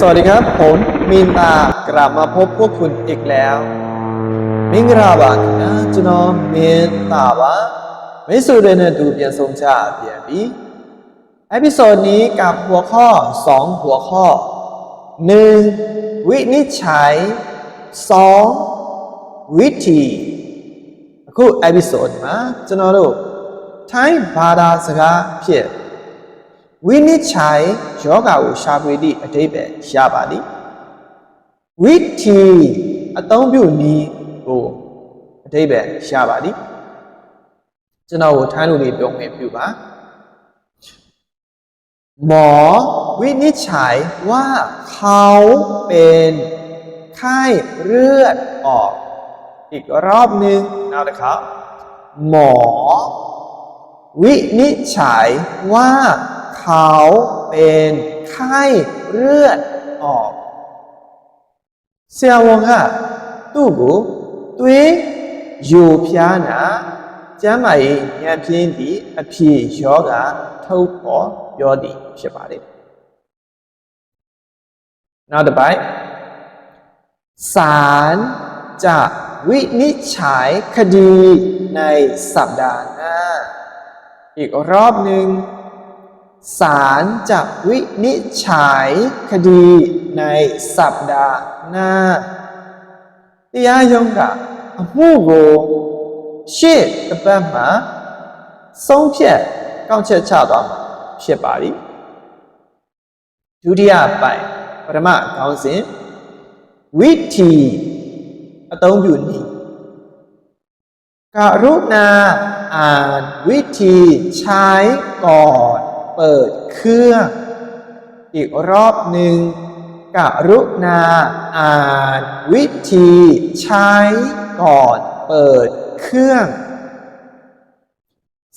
สวัสดีครับผมมินตา กลับมาพบพวกคุณอีกแล้ว มิงราบากนะจุนอมมินตาบาไม่สูเรนดูเปียนทรงชาเปียนบีอีพิโซดนี้กับหัวข้อสองหัวข้อหนึ่งวินิจฉัยสองวิธีคู่อีพิโซดนะจุนอรูใชยบาดาสกาเพียวินิจฉัยยอกาวอชาเวดีอธิเบยชาบาดีวิธีอต้องอยู่นี้โออธิเบยชาบาดีจนเอาท่านรู้ดีตรงเหตุอยู่ปะหมอวินิจฉัยว่าเขาเป็นไข้เลือดออก อีกรอบหนึ่งนะครับ หมอวินิจฉัยว่าขาเป็นไข้เลือดออกเสี่ยวงฮะตู้กูตุวยอยู่พี่นาจะมาเห็นเป็นดีอ่ะพี่ชอบกันทุกคนยอดดีใช่ไหมเลย n น w the b i สารจะวินิจฉัยคดีในสัปดาห์หน้า อีกรอบหนึ่งศาลจะวินิจฉัยคดีในสัปดาห์หน้าที่ยายงกับผู้กเชีตแบบมาส่งเชื่อก้าวเชื่อชาติมาเชื่อปารีดุริยาไป ประมาเก้าสิบวิธีต้องอยู่นี่การุณาอ่านวิธีใช้ก่อนปิดเครื่อง อีกรอบหนึ่งกรุณาอ่านวิธีใช้ ก่อนเปิดเครื่อง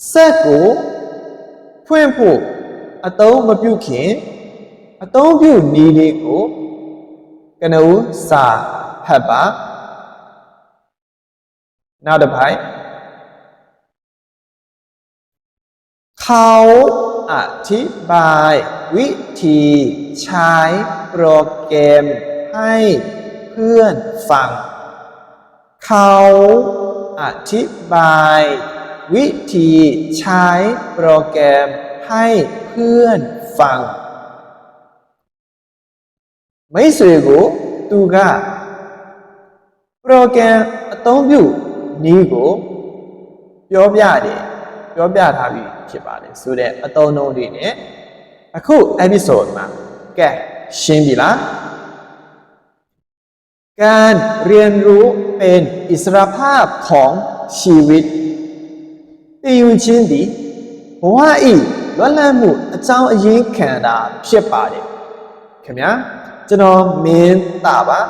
เซกูเพื่อนผู้อาต้อมาพูวเขียนอาต้องพิวนี่ดีกูกันเอาสาฮับบะน่าดับไยเขาอธิบายวิธี ใช้โปรแกรมให้เพื่อนฟัง เขาอธิบายวิธีใช้โปรแกรมให้เพื่อนฟังไม่สวยกูตูกะโปรแกรมต้องอยู่นี่กูကိုยาောပပြောပြထားပြီးဖြစ်ပါတယ်ဆိုတော့အတုံးတုံးတွေနဲ့အခု episode မှာကဲရှင်းပြီလားการเรียนรู้เป็นอิสรภาพของชีวิตတိယူချင်းသည်ဘဝဤလွတ်လပ်မှုအကြောင်းအရင်းခံတာဖြစ်ပါတယ်ခင်ဗျာကျွန်တော်မင်းတာပါ